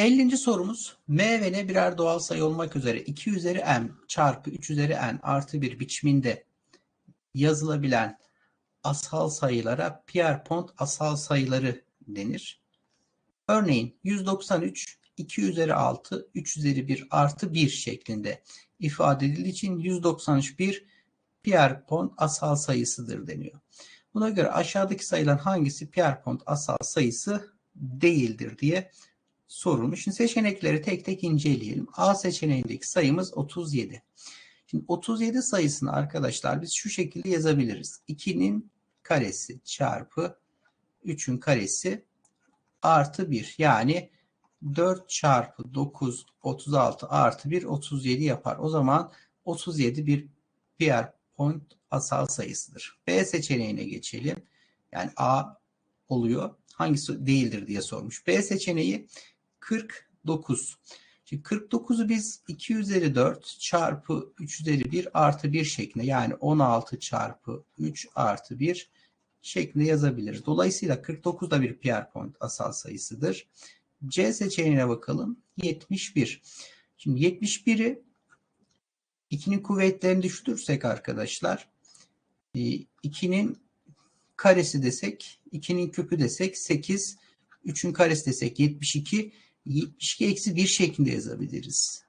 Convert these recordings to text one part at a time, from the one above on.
50. sorumuz M ve N birer doğal sayı olmak üzere 2 üzeri m çarpı 3 üzeri n artı 1 biçiminde yazılabilen asal sayılara Pierpont asal sayıları denir. Örneğin 193 2 üzeri 6 3 üzeri 1 artı 1 şeklinde ifade edildiği için 191 Pierpont asal sayısıdır deniyor. Buna göre aşağıdaki sayılan hangisi Pierpont asal sayısı değildir diye sorulmuş. Şimdi seçenekleri tek tek inceleyelim. A seçeneğindeki sayımız 37. Şimdi 37 sayısını arkadaşlar biz şu şekilde yazabiliriz. 2'nin karesi çarpı 3'ün karesi artı 1. Yani 4 çarpı 9 36 artı 1 37 yapar. O zaman 37 bir Pierpont asal sayısıdır. B seçeneğine geçelim. Yani A oluyor. Hangisi değildir diye sormuş. B seçeneği 49. Şimdi 49'u biz 2 üzeri 4 çarpı 3 üzeri 1 artı 1 şeklinde yani 16 çarpı 3 artı 1 şeklinde yazabiliriz. Dolayısıyla 49 da bir Pierpont asal sayısıdır. C seçeneğine bakalım. 71. Şimdi 71'i 2'nin kuvvetlerini düşürürsek arkadaşlar 2'nin karesi desek 2'nin küpü desek 8 3'ün karesi desek 72 72 eksi 1 şeklinde yazabiliriz.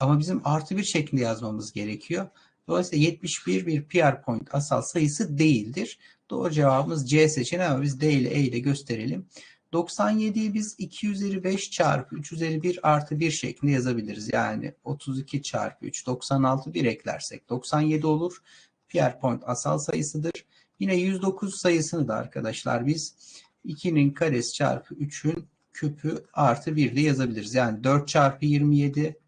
Ama bizim artı 1 şeklinde yazmamız gerekiyor. Dolayısıyla 71 bir Pierpont asal sayısı değildir. Doğru cevabımız C seçeneği ama biz D ile E ile gösterelim. 97'yi biz 2 üzeri 5 çarpı 3 üzeri 1 artı 1 şeklinde yazabiliriz. Yani 32 çarpı 3 96 1 eklersek 97 olur. Pierpont asal sayısıdır. Yine 109 sayısını da arkadaşlar biz 2'nin karesi çarpı 3'ün küpü artı 1 de yazabiliriz. Yani 4 çarpı 27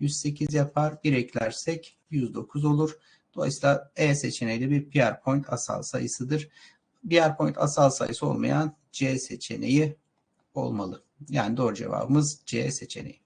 108 yapar. 1 eklersek 109 olur. Dolayısıyla E seçeneği de bir Pierpont asal sayısıdır. Pierpont asal sayısı olmayan C seçeneği olmalı. Yani doğru cevabımız C seçeneği.